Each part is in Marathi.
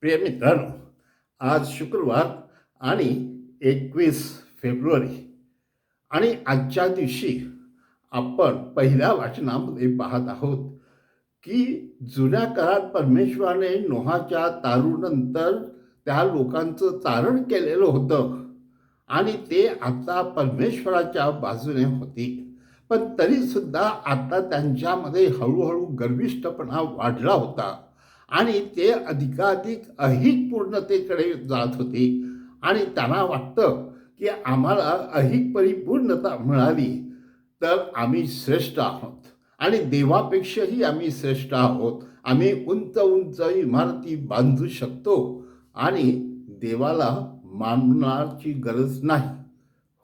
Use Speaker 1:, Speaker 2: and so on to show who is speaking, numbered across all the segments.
Speaker 1: प्रिय मित्रांनो आज शुक्रवार आणि एकवीस फेब्रुवारी आणि आजच्या दिवशी आपण पहिल्या वाचनामध्ये पाहत आहोत की जुन्या काळात परमेश्वराने नोहाच्या तारूनंतर त्या लोकांचं तारण केलेलं होतं आणि ते आता परमेश्वराच्या बाजूने होते. पण तरीसुद्धा आता त्यांच्यामध्ये हळूहळू गर्विष्ठपणा वाढला होता. आणि ते अधिकाधिक अहिक पूर्णतेकडे जात होते. आणि त्यांना वाटतं की आम्हाला अहिक परिपूर्णता मिळाली तर आम्ही श्रेष्ठ आहोत. आणि देवापेक्षाही आम्ही श्रेष्ठ आहोत. आम्ही उंच उंच इमारती बांधू शकतो आणि देवाला मानण्याची गरज नाही.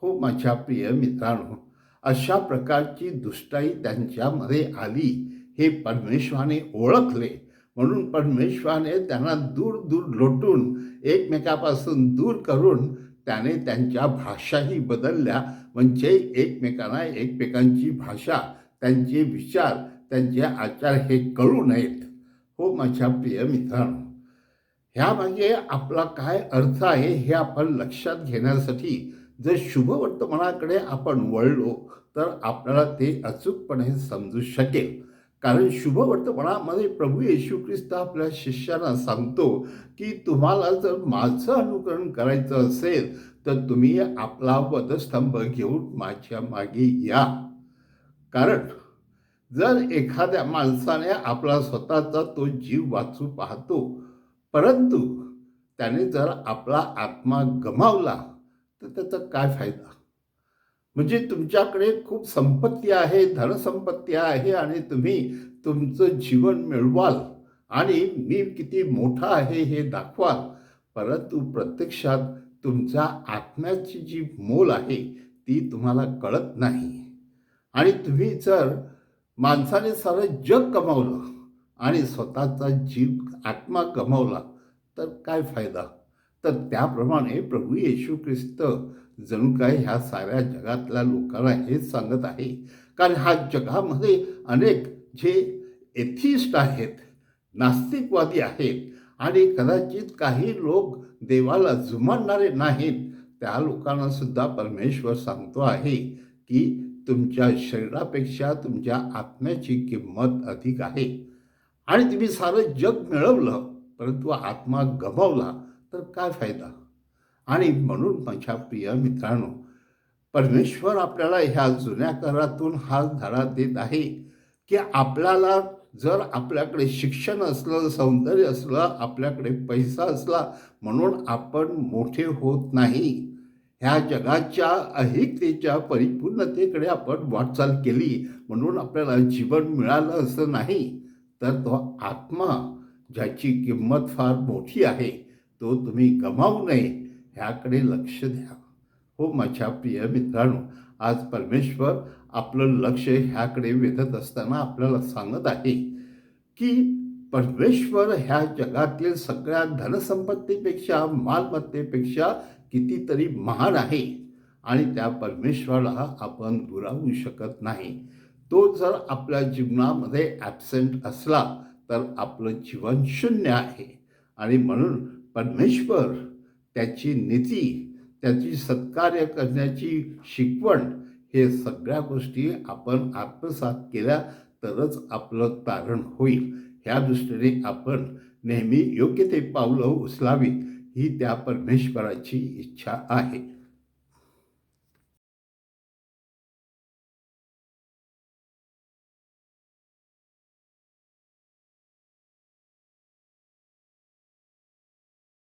Speaker 1: हो माझ्या प्रिय मित्रांनो अशा प्रकारची दुष्टाई त्यांच्यामध्ये आली हे परमेश्वराने ओळखले. म्हणून परमेश्वराने त्यांना दूर दूर लोटून एकमेकापासून दूर करून त्याने त्यांच्या भाषाही बदलल्या. म्हणजे एकमेकांना एकमेकांची भाषा त्यांचे विचार त्यांचे आचार हे कळू नयेत. हो माझ्या प्रिय मित्रांनो ह्यामागे आपला काय अर्थ आहे हे आपण लक्षात घेण्यासाठी जर शुभवर्तमानाकडे आपण वळलो तर आपल्याला ते अचूकपणे समजू शकेल. कारण शुभवर्तमानामध्ये प्रभू येशू ख्रिस्त आपल्या शिष्यांना सांगतो की तुम्हाला जर माझं अनुकरण करायचं असेल तर तुम्ही आपला वधस्तंभ घेऊन माझ्या मागे या. कारण जर एखाद्या माणसाने आपला स्वतःचा तो जीव वाचू पाहतो परंतु त्याने जर आपला आत्मा गमावला तर त्याचा काय फायदा? म्हणजे तुमच्याकडे खूप संपत्ती आहे धनसंपत्ती आहे आणि तुम्ही तुमचं जीवन मिळवाल आणि मी किती मोठा आहे हे दाखवाल. परंतु प्रत्यक्षात तुमच्या आत्म्याची जी मोल आहे ती तुम्हाला कळत नाही. आणि तुम्ही जर माणसाने सारं जग गमावलं आणि स्वतःचा जीव आत्मा गमावला तर काय फायदा? तर त्याप्रमाणे प्रभू येशू ख्रिस्त जणू काय ह्या साऱ्या जगातल्या लोकांना हेच सांगत आहे. कारण ह्या जगामध्ये अनेक जे एथिस्ट आहेत नास्तिकवादी आहेत आणि कदाचित काही लोक देवाला जुमानणारे नाहीत त्या लोकांना सुद्धा परमेश्वर सांगतो आहे की तुमच्या शरीरापेक्षा तुमच्या आत्म्याची किंमत अधिक आहे. आणि तुम्ही सारं जग मिळवलं परंतु आत्मा गमावला तर काय फायदा? आणि म्हणून माझ्या प्रिय मित्रांनो परमेश्वर आपल्याला ह्या जुन्या करातून हा धडा देत आहे की आपल्याला जर आपल्याकडे शिक्षण असलं सौंदर्य असलं आपल्याकडे पैसा असला म्हणून आपण मोठे होत नाही. ह्या जगाच्या अहिकतेच्या परिपूर्णतेकडे आपण वाटचाल केली म्हणून आपल्याला जीवन मिळालं असं नाही तर तो आत्मा ज्याची किंमत फार मोठी आहे तो तुम्ही गमावू नये. ह्याकडे लक्ष द्या. हो माझ्या प्रिय मित्रांनो आज परमेश्वर आपलं लक्ष ह्याकडे वेधत असताना आपल्याला सांगत आहे की परमेश्वर ह्या जगातील सगळ्या धनसंपत्तीपेक्षा मालमत्तेपेक्षा कितीतरी महान आहे आणि त्या परमेश्वराला आपण दुरावू शकत नाही. तो जर आपल्या जीवनामध्ये ॲबसेंट असला तर आपलं जीवन शून्य आहे. आणि म्हणून परमेश्वर त्याची नीती त्याची सत्कार्य करण्याची शिकवण हे सगळ्या गोष्टी आपण आत्मसात केल्या तरच आपलं तारण होईल. ह्या दृष्टीने आपण नेहमी योग्य ते पावलं उचलावीत ही त्या परमेश्वराची इच्छा आहे.